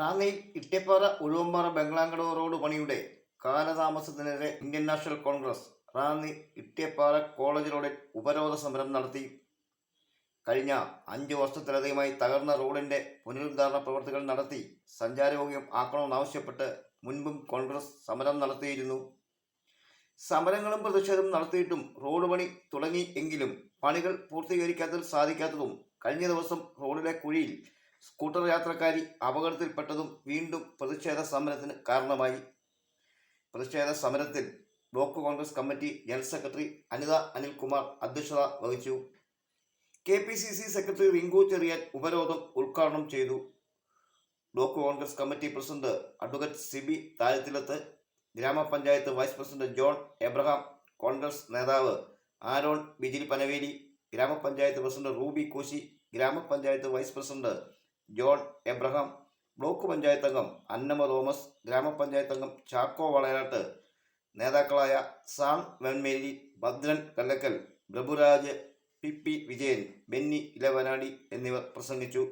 റാന്നിയിൽ Ittippara ഉഴുവമ്പാറ Banglankada road പണിയുടെ കാലതാമസത്തിനെതിരെ Indian national Congress Ranni Ittiyappara college റോഡിൽ ഉപരോധ സമരം നടത്തി. കഴിഞ്ഞ അഞ്ച് വർഷത്തിലധികമായി തകർന്ന റോഡിന്റെ പുനരുദ്ധാരണ പ്രവർത്തികൾ നടത്തി. സഞ്ചാരയോഗ്യം ആക്കണമെന്നാവശ്യപ്പെട്ട് മുൻപും കോൺഗ്രസ് സമരം നടത്തിയിരുന്നു. സമരങ്ങളും പ്രതിഷേധവും നടത്തിയിട്ടും റോഡ് പണി തുടങ്ങി എങ്കിലും പണികൾ പൂർത്തീകരിക്കാത്തതിൽ സാധിക്കാത്തതും കഴിഞ്ഞ ദിവസം റോഡിലെ കുഴിയിൽ സ്കൂട്ടർ യാത്രക്കാരി അപകടത്തിൽപ്പെട്ടതും വീണ്ടും പ്രതിഷേധ സമരത്തിന് കാരണമായി. പ്രതിഷേധ സമരത്തിൽ block Congress committee general secretary Anitha Anilkumar അധ്യക്ഷത വഹിച്ചു. K P C C secretary Rinku Cherian ഉപരോധം ഉദ്ഘാടനം ചെയ്തു. Block Congress committee president advocate Siby Thazhathilathu ഗ്രാമപഞ്ചായത്ത് വൈസ് പ്രസിഡന്റ് ജോൺ എബ്രഹാം കോൺഗ്രസ് നേതാവ് ആരോൺ ബിജിൽ പനവേലി ഗ്രാമപഞ്ചായത്ത് പ്രസിഡന്റ് റൂബി കോശി ഗ്രാമപഞ്ചായത്ത് vice president John Abraham block panchayat അംഗം അന്നമ്മ തോമസ് ഗ്രാമപഞ്ചായത്ത് അംഗം ചാക്കോ വളയനാട്ട് നേതാക്കളായ സാൻ വെൺമേലി ഭദ്രൻ കല്ലക്കൽ പ്രഭുരാജ് പി പി വിജയൻ ബെന്നി ഇലവനാടി എന്നിവർ പ്രസംഗിച്ചു.